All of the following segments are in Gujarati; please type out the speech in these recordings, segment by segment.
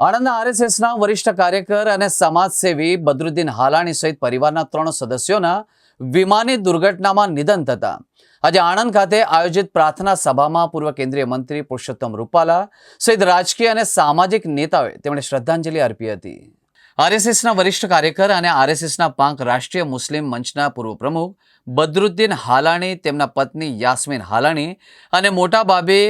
આણંદના આરએસએસના વરિષ્ઠ કાર્યકર અને સમાજસેવી બદરુદ્દીન હાલાણી સહિત પરિવારના ત્રણ સદસ્યોના વિમાની દુર્ઘટનામાં નિધન થતા. આજે આણંદ ખાતે આયોજિત પ્રાર્થના સભામાં પૂર્વ કેન્દ્રીય મંત્રી પુરુષોત્તમ રૂપાલા સહિત રાજકીય અને સામાજિક નેતાઓએ તેમણે શ્રદ્ધાંજલિ અર્પી હતી. આરએસએસના વરિષ્ઠ કાર્યકર અને આરએસએસના પાંખ રાષ્ટ્રીય મુસ્લિમ મંચના પૂર્વ પ્રમુખ બદરુદ્દીન હાલાણી, તેમના પત્ની યાસ્મીન હાલાણી અને મોટા બાબે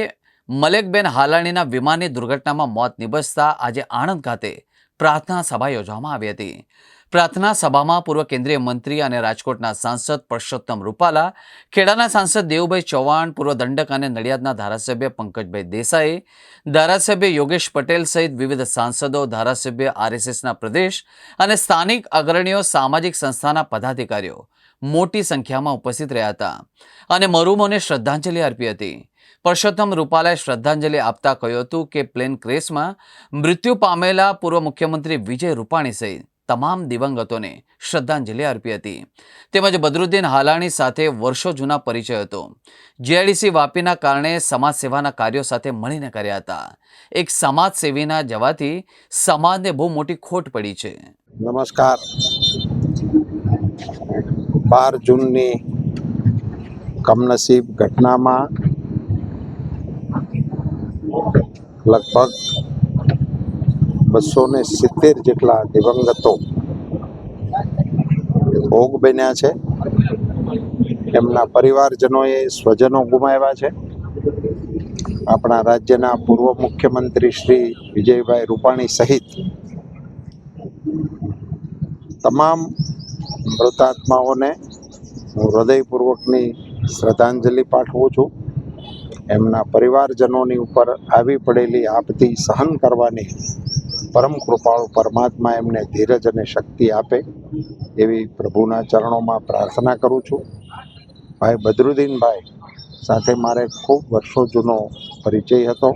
મલેકબેન હાલાણીના વિમાની દુર્ઘટનામાં મોત નિપજતા આજે આણંદ ખાતે પ્રાર્થના સભા યોજવામાં આવી હતી. પ્રાર્થના સભામાં પૂર્વ કેન્દ્રીય મંત્રી અને રાજકોટના સાંસદ પરસોત્તમ રૂપાલા, ખેડાના સાંસદ દેવુભાઈ ચૌહાણ, પૂર્વ દંડક અને નડિયાદના ધારાસભ્ય પંકજભાઈ દેસાઈ, ધારાસભ્ય યોગેશ પટેલ સહિત વિવિધ સાંસદો, ધારાસભ્ય આરએસએસના પ્રદેશ અને સ્થાનિક અગ્રણીઓ, સામાજિક સંસ્થાના પદાધિકારીઓ મોટી સંખ્યામાં ઉપસ્થિત રહ્યા હતા અને મરુમોને શ્રદ્ધાંજલિ અર્પી હતી. પરસોત્તમ રૂપાલાએ શ્રદ્ધાંજલિ આપતા કહ્યું હતું કે પ્લેન ક્રેશમાં મૃત્યુ પામેલા પૂર્વ મુખ્યમંત્રી વિજય રૂપાણી સહિત તમામ દિવંગતોને શ્રદ્ધાંજલિ અર્પી હતી. તેમજ બદરુદ્દીન હાલાણી સાથે વર્ષો જૂના પરિચય હતો. જીઆઈડીસી વાપીના કારણે સમાજ સેવાના કાર્યો સાથે મળીને કર્યા હતા. એક સમાજ સેવીના જવાથી સમાજને બહુ મોટી ખોટ પડી છે. નમસ્કાર. બાર જૂનની કમનસીબ ઘટનામાં લગભગ બસો ને સિત્તેર જેટલા દિવંગતો ભોગ બન્યા છે. એમના પરિવારજનોએ સ્વજનો ગુમાવ્યા છે. આપણા રાજ્યના પૂર્વ મુખ્યમંત્રી શ્રી વિજયભાઈ રૂપાણી સહિત તમામ મૃતાત્માઓને હું હૃદયપૂર્વકની શ્રદ્ધાંજલિ પાઠવું છું. એમના પરિવારજનોની ઉપર આવી પડેલી આપતી સહન કરવાની પરમ કૃપાળુ પરમાત્મા એમને ધીરજ અને શક્તિ આપે એવી પ્રભુના ચરણોમાં પ્રાર્થના કરું છું. ભાઈ બદરુદ્દીનભાઈ સાથે મારે ખૂબ વર્ષો જૂનો પરિચય હતો.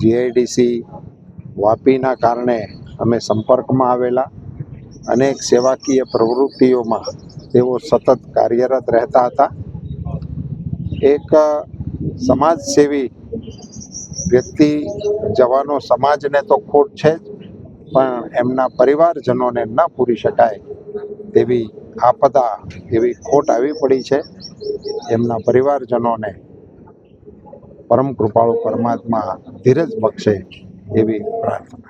જીઆઈડીસી વાપીના કારણે અમે સંપર્કમાં આવેલા. અનેક સેવાકીય પ્રવૃત્તિઓમાં તેઓ સતત કાર્યરત રહેતા હતા. એક સમાજસેવી વ્યક્તિ જવાનો સમાજને તો ખોટ છે જ, પણ એમના પરિવારજનોને ન પૂરી શકાય તેવી આપદા, એવી ખોટ આવી પડી છે. એમના પરિવારજનોને પરમ કૃપાળુ પરમાત્મા ધીરજ બક્ષે એવી પ્રાર્થના.